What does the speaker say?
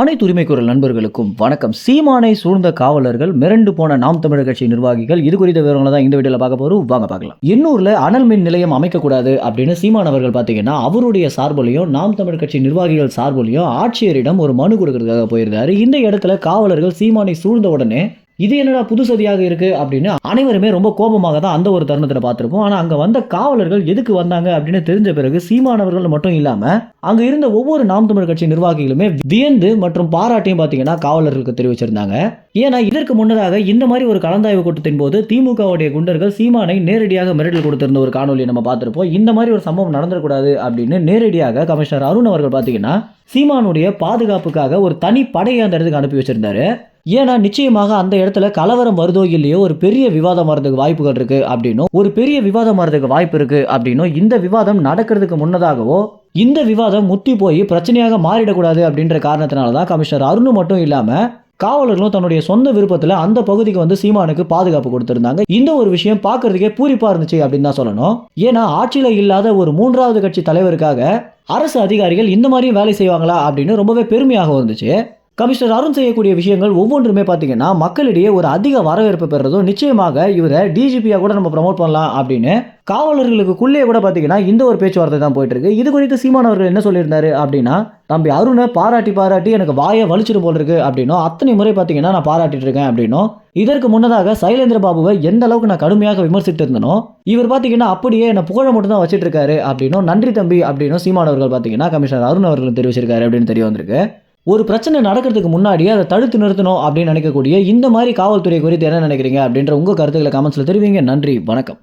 அனைத்து உரிமைக்குரல் நண்பர்களுக்கும் வணக்கம். சீமானை சூழ்ந்த காவலர்கள் மிரண்டு போன நாம் தமிழர் கட்சி நிர்வாகிகள் இது குறித்த விவரங்களை தான் இந்த வீடியோல பார்க்க போறோம். வாங்க பார்க்கலாம். எண்ணூர்ல அனல் மின் நிலையம் அமைக்கக்கூடாது அப்படின்னு சீமான் அவர்கள் பார்த்தீங்கன்னா அவருடைய சார்புலையும் நாம் தமிழர் கட்சி நிர்வாகிகள் சார்பிலையும் ஆட்சியரிடம் ஒரு மனு கொடுக்கறதுக்காக போயிருந்தாரு இந்த இடத்துல காவலர்கள் சீமானை சூழ்ந்த உடனே இது என்னடா புது சதியாக இருக்குது அப்படின்னு அனைவருமே ரொம்ப கோபமாக தான் அந்த ஒரு தருணத்தில் பார்த்துருப்போம். ஆனால் அங்கே வந்த காவலர்கள் எதுக்கு வந்தாங்க அப்படின்னு தெரிஞ்ச பிறகு சீமானவர்கள் மட்டும் இல்லாமல் அங்கே இருந்த ஒவ்வொரு நாம் தமிழ் கட்சி நிர்வாகிகளுமே வியந்து மற்றும் பாராட்டியும் பார்த்தீங்கன்னா காவலர்களுக்கு தெரிவிச்சிருந்தாங்க. ஏன்னா இதற்கு முன்னதாக இந்த மாதிரி ஒரு கலந்தாய்வு கூட்டத்தின் போது திமுகவுடைய குண்டர்கள் சீமானை நேரடியாக மிரட்டல் கொடுத்திருந்த ஒரு காணொலியை நம்ம பார்த்துருப்போம். இந்த மாதிரி ஒரு சம்பவம் நடந்துடக்கூடாது அப்படின்னு நேரடியாக கமிஷனர் அருண் அவர்கள் பார்த்தீங்கன்னா சீமானுடைய பாதுகாப்புக்காக ஒரு தனி படையை அந்த இடத்துக்கு அனுப்பி வச்சிருந்தாரு. ஏன்னா நிச்சயமாக அந்த இடத்துல கலவரம் வருதோ இல்லையோ ஒரு பெரிய விவாதம் வரதுக்கு வாய்ப்புகள் இருக்கு அப்படின்னும். ஒரு பெரிய விவாதம் வரதுக்கு வாய்ப்பு இருக்கு அப்படின்னும். இந்த விவாதம் நடக்கிறதுக்கு முன்னதாகவோ இந்த விவாதம் முத்தி போய் பிரச்சனையாக மாறிடக்கூடாது அப்படின்ற காரணத்தினால தான் கமிஷனர் அருண் மட்டும் இல்லாமல் காவலர்களும் தன்னுடைய சொந்த விருப்பத்தில் அந்த பகுதிக்கு வந்து சீமானுக்கு பாதுகாப்பு கொடுத்திருந்தாங்க. இந்த ஒரு விஷயம் பார்க்கறதுக்கே பூரிப்பா இருந்துச்சு அப்படின்னு தான் சொல்லணும். ஏன்னா ஆட்சியில் இல்லாத ஒரு மூன்றாவது கட்சி தலைவருக்காக அரசு அதிகாரிகள் இந்த மாதிரியும் வேலை செய்வாங்களா அப்படின்னு ரொம்பவே பெருமையாக இருந்துச்சு. கமிஷனர் அருண் செய்யக்கூடிய விஷயங்கள் ஒவ்வொன்றுமே பார்த்தீங்கன்னா மக்களிடையே ஒரு அதிக வரவேற்பு பெறுறதும் நிச்சயமாக இவரை டிஜிபியாக கூட நம்ம ப்ரமோட் பண்ணலாம் அப்படின்னு காவலர்களுக்குள்ளே கூட பார்த்தீங்கன்னா இந்த ஒரு பேச்சுவார்த்தை தான் போயிட்டு இருக்கு இது குறித்து சீமான் அவர்கள் என்ன சொல்லியிருந்தாரு அப்படின்னா தம்பி அருணை பாராட்டி பாராட்டி எனக்கு வாயை வலிச்சிட்டு போல் இருக்கு அப்படின்னும். அத்தனை முறை பார்த்தீங்கன்னா நான் பாராட்டிட்டு இருக்கேன் அப்படின்னும். இதற்கு முன்னதாக சைலேந்திர பாபுவை எந்த அளவுக்கு நான் கடுமையாக விமர்சித்து இருந்தனோ இவர் பார்த்தீங்கன்னா அப்படியே என்னை புகழ மட்டும் தான் வச்சுட்டு இருக்காரு அப்படின்னும். நன்றி தம்பி அப்படின்னும் சீமான் அவர்கள் பார்த்தீங்கன்னா கமிஷனர் அருண் அவர்கள் தெரிவிச்சிருக்காரு அப்படின்னு தெரிய வந்திருக்கு. ஒரு பிரச்சனை நடக்கிறதுக்கு முன்னாடியே அதை தடுத்து நிறுத்தணும் அப்படின்னு நினைக்கக்கூடிய இந்த மாதிரி காவல்துறை குறித்து என்ன நினைக்கிறீங்க அப்படின்ற உங்கள் கருத்துக்களை கமெண்ட்ஸில் தெரிவிங்க. நன்றி வணக்கம்.